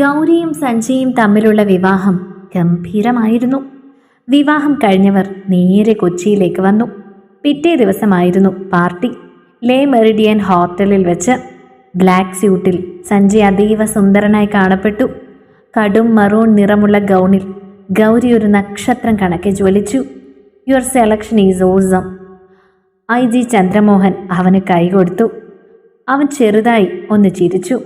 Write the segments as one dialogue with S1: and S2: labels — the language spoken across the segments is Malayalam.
S1: ഗൗരിയും സഞ്ജയും തമ്മിലുള്ള വിവാഹം ഗംഭീരമായിരുന്നു. വിവാഹം കഴിഞ്ഞവർ നേരെ കൊച്ചിയിലേക്ക് വന്നു. പിറ്റേ ദിവസമായിരുന്നു പാർട്ടി. ലേ മെറിഡിയൻ ഹോട്ടലിൽ വെച്ച് ബ്ലാക്ക് സ്യൂട്ടിൽ സഞ്ജയ് അതീവ സുന്ദരനായി കാണപ്പെട്ടു. കടും മറൂൺ നിറമുള്ള ഗൗണിൽ ഗൗരി ഒരു നക്ഷത്രം കണക്കെ ജ്വലിച്ചു. Your selection is awesome I G Chandramohan അവന് കൈകൊടുത്തു. അവൻ ചെറുതായി ഒന്ന് ചിരിച്ചു.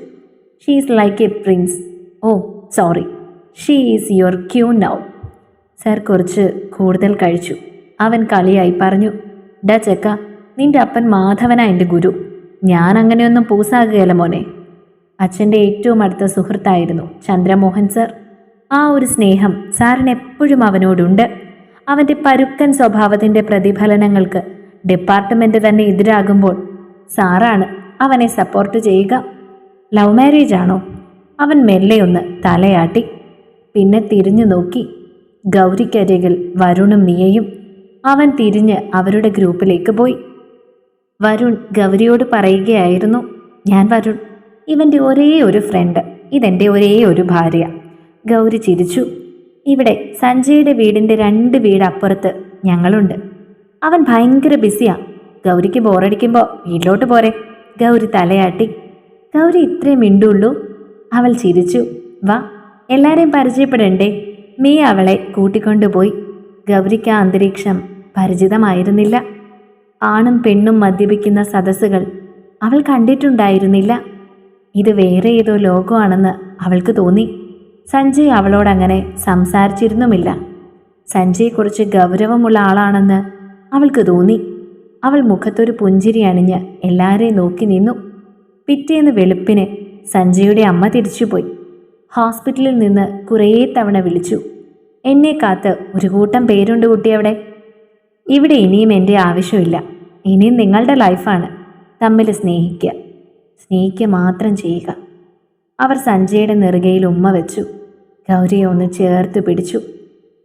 S1: She is like a prince oh sorry. She is your cue now sir കുറച്ച് കൂടുതൽ കഴിച്ചു. അവൻ കളിയായി പറഞ്ഞു ഡാ ചെക്ക നിന്റെ അപ്പൻ മാധവനാ എന്റെ ഗുരു. ഞാൻ അങ്ങനെയൊന്നും പൂസാകുകയല്ല മോനെ. അച്ഛന്റെ ഏറ്റവും അടുത്ത സുഹൃത്തായിരുന്നു ചന്ദ്രമോഹൻ സർ. ആ ഒരു സ്നേഹം സാറിന് എപ്പോഴും അവനോടുണ്ട്. അവന്റെ പരുക്കൻ സ്വഭാവത്തിന്റെ പ്രതിഫലനങ്ങൾക്ക് ഡിപ്പാർട്ട്മെന്റ് തന്നെ എതിരാകുമ്പോൾ സാറാണ് അവനെ സപ്പോർട്ട് ചെയ്യുക. ലവ് മാരേജ് ആണോ? അവൻ മെല്ലെ ഒന്ന് തലയാട്ടി പിന്നെ തിരിഞ്ഞു നോക്കി. ഗൗരിക്കരികിൽ വരുണും മിയയും അവൻ തിരിഞ്ഞ് അവരുടെ ഗ്രൂപ്പിലേക്ക് പോയി. വരുൺ ഗൗരിയോട് പറയുകയായിരുന്നു ഞാൻ വരുൺ ഇവന്റെ ഒരേ ഒരു ഫ്രണ്ട് ഇതെന്റെ ഒരേ ഒരു ഭാര്യ. ഗൗരി ചിരിച്ചു. ഇവിടെ സഞ്ജയുടെ വീടിന്റെ രണ്ട് വീട് അപ്പുറത്ത് ഞങ്ങളുണ്ട്. അവൻ ഭയങ്കര ബിസിയാ. ഗൗരിക്ക് ബോറടിക്കുമ്പോൾ വീട്ടിലോട്ട് പോരെ. ഗൗരി തലയാട്ടി. ഗൗരി ഇത്രേ മിണ്ടുള്ളൂ. അവൾ ചിരിച്ചു. വാ എല്ലാരെയും പരിചയപ്പെടണ്ടേ? മീ അവളെ കൂട്ടിക്കൊണ്ടുപോയി. ഗൗരിക്ക് അന്തരീക്ഷം പരിചിതമായിരുന്നില്ല. ആണും പെണ്ണും മദ്യപിക്കുന്ന സദസ്സുകൾ അവൾ കണ്ടിട്ടുണ്ടായിരുന്നില്ല. ഇത് വേറെ ഏതോ ലോകമാണെന്ന് അവൾക്ക് തോന്നി. സഞ്ജയ് അവളോടങ്ങനെ സംസാരിച്ചിരുന്നുമില്ല. സഞ്ജയെക്കുറിച്ച് ഗൗരവമുള്ള ആളാണെന്ന് അവൾക്ക് തോന്നി. അവൾ മുഖത്തൊരു പുഞ്ചിരി അണിഞ്ഞ് എല്ലാവരെയും നോക്കി നിന്നു. പിറ്റേന്ന് വെളുപ്പിന് സഞ്ജയുടെ അമ്മ തിരിച്ചുപോയി. ഹോസ്പിറ്റലിൽ നിന്ന് കുറേ തവണ വിളിച്ചു. എന്നെ കാത്ത് ഒരു കൂട്ടം പേരുണ്ട് കുട്ടി അവിടെ. ഇവിടെ ഇനിയും എന്റെ ആവശ്യമില്ല. ഇനിയും നിങ്ങളുടെ ലൈഫാണ്. തമ്മിൽ സ്നേഹിക്കുക. സ്നേഹിക്കുക മാത്രം ചെയ്യുക. അവർ സഞ്ജയുടെ നെറുകയിൽ ഉമ്മ വെച്ചു. ഗൗരിയെ ഒന്ന് ചേർത്ത് പിടിച്ചു.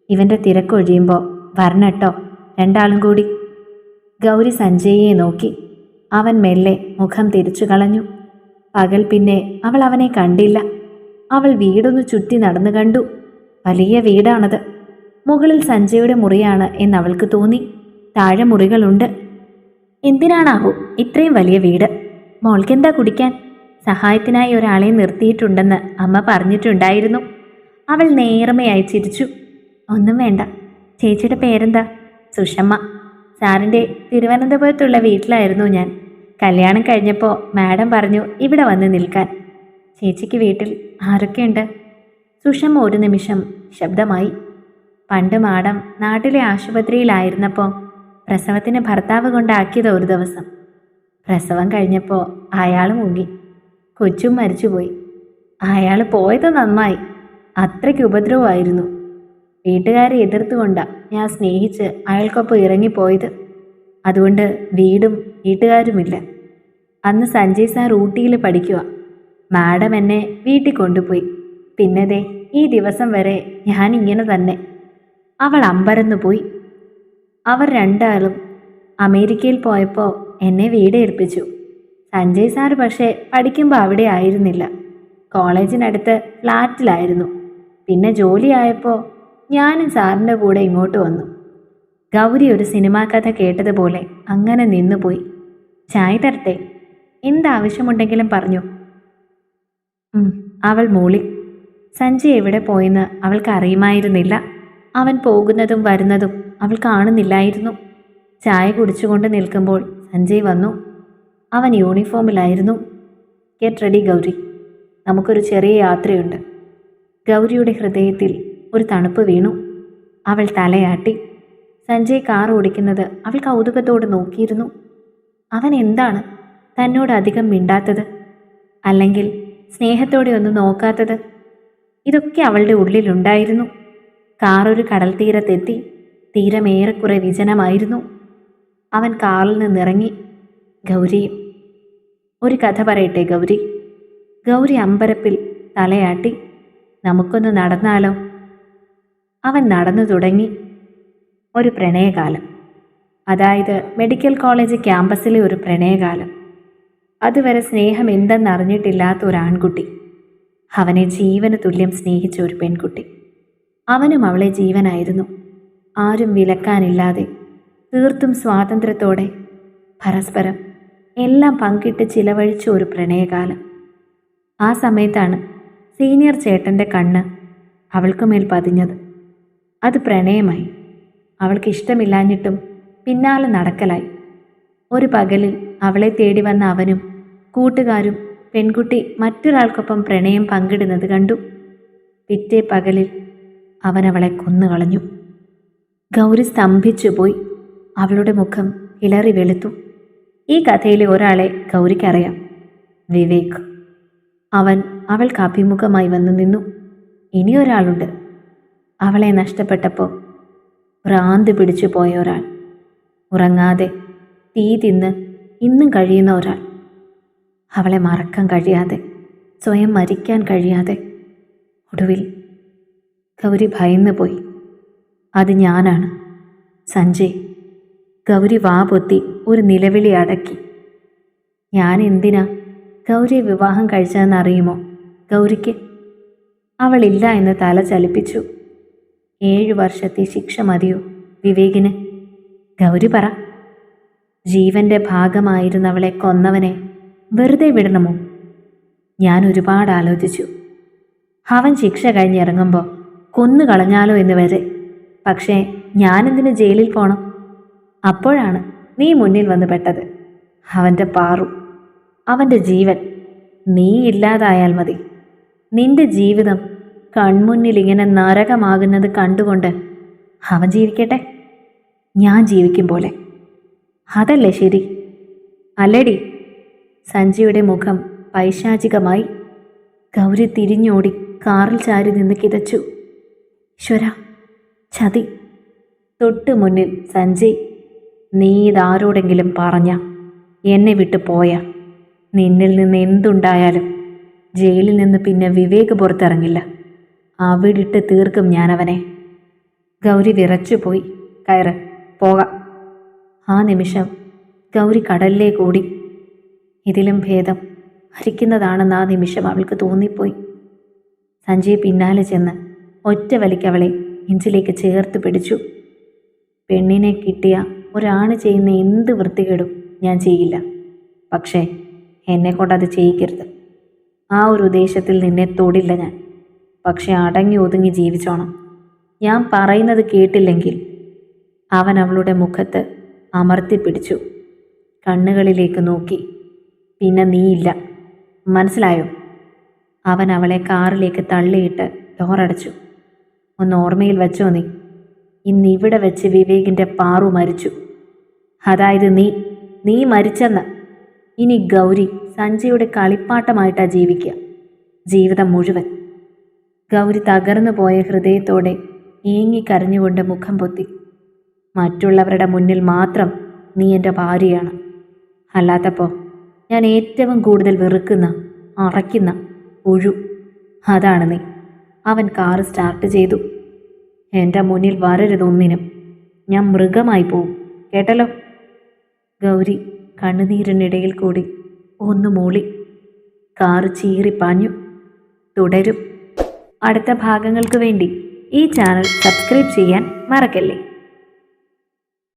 S1: ഇവന്റെ തിരക്കൊഴിയുമ്പോൾ വരണട്ടോ രണ്ടാളും കൂടി. ഗൗരി സഞ്ജയെ നോക്കി. അവൻ മെല്ലെ മുഖം തിരിച്ചു കളഞ്ഞു. പകൽ പിന്നെ അവൾ അവനെ കണ്ടില്ല. അവൾ വീടൊന്ന് ചുറ്റി നടന്നു കണ്ടു. വലിയ വീടാണത്. മുകളിൽ സഞ്ജയുടെ മുറിയാണ് എന്ന് അവൾക്ക് തോന്നി. താഴെ മുറികളുണ്ട്. എന്തിനാണാവോ ഇത്രയും വലിയ വീട്? മോൾക്കെന്താ കുടിക്കാൻ? സഹായത്തിനായി ഒരാളെ നിർത്തിയിട്ടുണ്ടെന്ന് അമ്മ പറഞ്ഞിട്ടുണ്ടായിരുന്നു. അവൾ നേർമയായി ചിരിച്ചു. ഒന്നും വേണ്ട. ചേച്ചിയുടെ പേരെന്താ? സുഷമ്മ. സാറിന്റെ തിരുവനന്തപുരത്തുള്ള വീട്ടിലായിരുന്നു ഞാൻ. കല്യാണം കഴിഞ്ഞപ്പോൾ മാഡം പറഞ്ഞു ഇവിടെ വന്ന് നിൽക്കാൻ. ചേച്ചിക്ക് വീട്ടിൽ ആരൊക്കെയുണ്ട്? സുഷമ ഒരു നിമിഷം ശബ്ദമായി. പണ്ട് മാഡം നാട്ടിലെ ആശുപത്രിയിലായിരുന്നപ്പോൾ പ്രസവത്തിന് ഭർത്താവ് കൊണ്ടാക്കിയത് ഒരു ദിവസം. പ്രസവം കഴിഞ്ഞപ്പോൾ അയാൾ മുങ്ങി. കൊച്ചും മരിച്ചുപോയി. അയാൾ പോയത് നന്നായി. അത്രയ്ക്ക് ഉപദ്രവമായിരുന്നു. വീട്ടുകാരെ എതിർത്തുകൊണ്ടാ ഞാൻ സ്നേഹിച്ച് അയാൾക്കൊപ്പം ഇറങ്ങിപ്പോയത്. അതുകൊണ്ട് വീടും വീട്ടുകാരുമില്ല. അന്ന് സഞ്ജയ് സാർ ഊട്ടിയിൽ പഠിക്കുക മാഡം എന്നെ വീട്ടിൽ കൊണ്ടുപോയി. പിന്നതേ ഈ ദിവസം വരെ ഞാൻ ഇങ്ങനെ തന്നെ. അവൾ അമ്പരന്നു പോയി. അവർ രണ്ടാളും അമേരിക്കയിൽ പോയപ്പോൾ എന്നെ വീട് ഏൽപ്പിച്ചു സഞ്ജയ് സാർ പക്ഷേ പഠിക്കുമ്പോൾ അവിടെ ആയിരുന്നില്ല. കോളേജിനടുത്ത് ഫ്ലാറ്റിലായിരുന്നു. പിന്നെ ജോലിയായപ്പോൾ ഞാനും സാറിന്റെ കൂടെ ഇങ്ങോട്ട് വന്നു. ഗൗരി ഒരു സിനിമാ കഥ കേട്ടതുപോലെ അങ്ങനെ നിന്നുപോയി. ചായ തരട്ടെ. എന്താവശ്യമുണ്ടെങ്കിലും പറഞ്ഞു. അവൾ മൂളി. സഞ്ജി എവിടെ പോയെന്ന് അവൾക്ക് അറിയുമായിരുന്നില്ല. അവൻ പോകുന്നതും വരുന്നതും അവൾ കാണുന്നില്ലായിരുന്നു. ചായ കുടിച്ചുകൊണ്ട് നിൽക്കുമ്പോൾ സഞ്ജയ് വന്നു. അവൻ യൂണിഫോമിലായിരുന്നു. Get ready Gauri. നമുക്കൊരു ചെറിയ യാത്രയുണ്ട്. ഗൗരിയുടെ ഹൃദയത്തിൽ ഒരു തണുപ്പ് വീണു. അവൾ തലയാട്ടി. സഞ്ജയ് കാർ ഓടിക്കുന്നത് അവൾ കൗതുകത്തോട് നോക്കിയിരുന്നു. അവൻ എന്താണ് തന്നോട് അധികം മിണ്ടാത്തത്? അല്ലെങ്കിൽ സ്നേഹത്തോടെ ഒന്ന് നോക്കാത്തത്? ഇതൊക്കെ അവളുടെ ഉള്ളിലുണ്ടായിരുന്നു. കാറൊരു കടൽ തീരത്തെത്തി തീരമേറെക്കുറെ വിജനമായിരുന്നു. അവൻ കാറിൽ നിന്നിറങ്ങി. ഗൗരിയും ഒരു കഥ പറയട്ടെ ഗൗരി? ഗൗരി അമ്പരപ്പിൽ തലയാട്ടി നമുക്കൊന്ന് നടന്നാലോ? അവൻ നടന്നു തുടങ്ങി. ഒരു പ്രണയകാലം. അതായത് മെഡിക്കൽ കോളേജ് ക്യാമ്പസിലെ ഒരു പ്രണയകാലം. അതുവരെ സ്നേഹം എന്തെന്നറിഞ്ഞിട്ടില്ലാത്ത ഒരു ആൺകുട്ടി. അവനെ ജീവന് തുല്യം സ്നേഹിച്ച ഒരു പെൺകുട്ടി. അവനും അവളെ ജീവനായിരുന്നു. ആരും വിലക്കാനില്ലാതെ തീർത്തും സ്വാതന്ത്ര്യത്തോടെ പരസ്പരം എല്ലാം പങ്കിട്ട് ചിലവഴിച്ച ഒരു പ്രണയകാലം. ആ സമയത്താണ് സീനിയർ ചേട്ടന്റെ കണ്ണ് അവൾക്കുമേൽ പതിഞ്ഞത്. അത് പ്രണയമായി. അവൾക്ക് ഇഷ്ടമില്ലാഞ്ഞിട്ടും പിന്നാലെ നടക്കലായി. ഒരു പകലിൽ അവളെ തേടി വന്ന അവനും കൂട്ടുകാരും പെൺകുട്ടി മറ്റൊരാൾക്കൊപ്പം പ്രണയം പങ്കിടുന്നത് കണ്ടു. പിറ്റേ പകലിൽ അവൻ അവളെ കൊന്നുകളഞ്ഞു ഗൗരി സ്തംഭിച്ചുപോയി അവളുടെ മുഖം ഇളറി വെളുത്തു. ഈ കഥയിലെ ഒരാളെ ഗൗരിക്കറിയാം. വിവേക്. അവൻ അവൾക്ക് അഭിമുഖമായി വന്നു നിന്നു. ഇനിയൊരാളുണ്ട് അവളെ നഷ്ടപ്പെട്ടപ്പോൾ ഭ്രാന്ത് പിടിച്ചു പോയ ഒരാൾ. ഉറങ്ങാതെ തീ തിന്ന് ഇന്നും കഴിയുന്ന ഒരാൾ. അവളെ മറക്കാൻ കഴിയാതെ സ്വയം മരിക്കാൻ കഴിയാതെ. ഒടുവിൽ ഗൗരി ഭയന്ന് പോയി. അത് ഞാനാണ്. സഞ്ജയ് ഗൗരി വാ പൊത്തി ഒരു നിലവിളി അടക്കി. ഞാൻ എന്തിനാ ഗൗരിയെ വിവാഹം കഴിച്ചതെന്നറിയുമോ? ഗൗരിക്ക് അവളില്ല എന്ന് തല ചലിപ്പിച്ചു. ഏഴു വർഷത്തെ ശിക്ഷ മതിയോ വിവേകിന്? ഗൗരി പറ. ജീവന്റെ ഭാഗമായിരുന്നവളെ കൊന്നവനെ വെറുതെ വിടണമോ? ഞാൻ ഒരുപാട് ആലോചിച്ചു. അവൻ ശിക്ഷ കഴിഞ്ഞിറങ്ങുമ്പോൾ കൊന്നു കളഞ്ഞാലോ എന്ന് വരെ. പക്ഷേ ഞാനെന്തിന് ജയിലിൽ പോണം? അപ്പോഴാണ് നീ മുന്നിൽ വന്ന് പെട്ടത്. അവന്റെ പാറു. അവന്റെ ജീവൻ. നീ ഇല്ലാതായാൽ മതി. നിന്റെ ജീവിതം കൺമുന്നിൽ ഇങ്ങനെ നരകമാകുന്നത് കണ്ടുകൊണ്ട് അവൻ ജീവിക്കട്ടെ? ഞാൻ ജീവിക്കും പോലെ. അതല്ലേ ശരി? അല്ലടി. സഞ്ജയുടെ മുഖം പൈശാചികമായി ഗൗരി തിരിഞ്ഞോടി കാറിൽ ചാരി നിന്ന് കിതച്ചു. ഈശ്വര ചതി. തൊട്ടു മുന്നിൽ സഞ്ജയ് നീ ഇതാരോടെങ്കിലും പറഞ്ഞ എന്നെ വിട്ടു പോയ. നിന്നിൽ നിന്ന് എന്തുണ്ടായാലും ജയിലിൽ നിന്ന് പിന്നെ വിവേക് പുറത്തിറങ്ങില്ല. അവിടിട്ട് തീർക്കും ഞാനവനെ. ഗൗരി വിറച്ചുപോയി കയറ്. പോകാം. ആ നിമിഷം ഗൗരി കടലിലേക്ക് കൂടി. ഇതിലും ഭേദം ഹരിക്കുന്നതാണെന്ന് ആ നിമിഷം അവൾക്ക് തോന്നിപ്പോയി. സഞ്ജയ് പിന്നാലെ ചെന്ന് ഒറ്റ വലിക്ക് അവളെ നെഞ്ചിലേക്ക് ചേർത്ത് പിടിച്ചു. പെണ്ണിനെ കിട്ടിയ ഒരാണ് ചെയ്യുന്ന എന്ത് വൃത്തികേടും ഞാൻ ചെയ്യില്ല. പക്ഷേ എന്നെ കൊണ്ടത് ചെയ്യിക്കരുത്. ആ ഒരു ഉദ്ദേശത്തിൽ നിന്നെ തൊടില്ല ഞാൻ. പക്ഷെ അടങ്ങി ഒതുങ്ങി ജീവിച്ചോണം. ഞാൻ പറയുന്നത് കേട്ടില്ലെങ്കിൽ അവൻ അവളുടെ മുഖത്ത് അമർത്തി പിടിച്ചു. കണ്ണുകളിലേക്ക് നോക്കി. പിന്നെ നീയില്ല. മനസ്സിലായോ? അവൻ അവളെ കാറിലേക്ക് തള്ളിയിട്ട് ഡോറടച്ചു. ഒന്ന് ഓർമ്മയിൽ വെച്ചോ നീ. ഇന്ന് ഇവിടെ വെച്ച് വിവേകിന്റെ പാറു മരിച്ചു. അതായത് നീ നീ മരിച്ചെന്ന്. ഇനി ഗൗരി സഞ്ജയുടെ കളിപ്പാട്ടമായിട്ടാ ജീവിക്കുക. ജീവിതം മുഴുവൻ. ഗൗരി തകർന്നു പോയ ഹൃദയത്തോടെ ഏങ്ങി കരഞ്ഞുകൊണ്ട് മുഖം പൊത്തി. മറ്റുള്ളവരുടെ മുന്നിൽ മാത്രം നീ എന്റെ ഭാര്യയാണ്. അല്ലാത്തപ്പോൾ ഞാൻ ഏറ്റവും കൂടുതൽ വെറുക്കുന്ന അറയ്ക്കുന്ന ഒഴു അതാണ് നീ. അവൻ കാർ സ്റ്റാർട്ട് ചെയ്തു. എന്റെ മുന്നിൽ വരരുതൊന്നിനും ഞാൻ മൃഗമായി പോവും. കേട്ടല്ലോ? ഗൗരി കണ്ണുനീരിനിടയിൽ കൂടി ഒന്ന് മൂളി. കാറ് ചീറിപ്പാഞ്ഞു തുടരും. അടുത്ത ഭാഗങ്ങൾക്ക് വേണ്ടി ഈ ചാനൽ സബ്സ്ക്രൈബ് ചെയ്യാൻ മറക്കല്ലേ?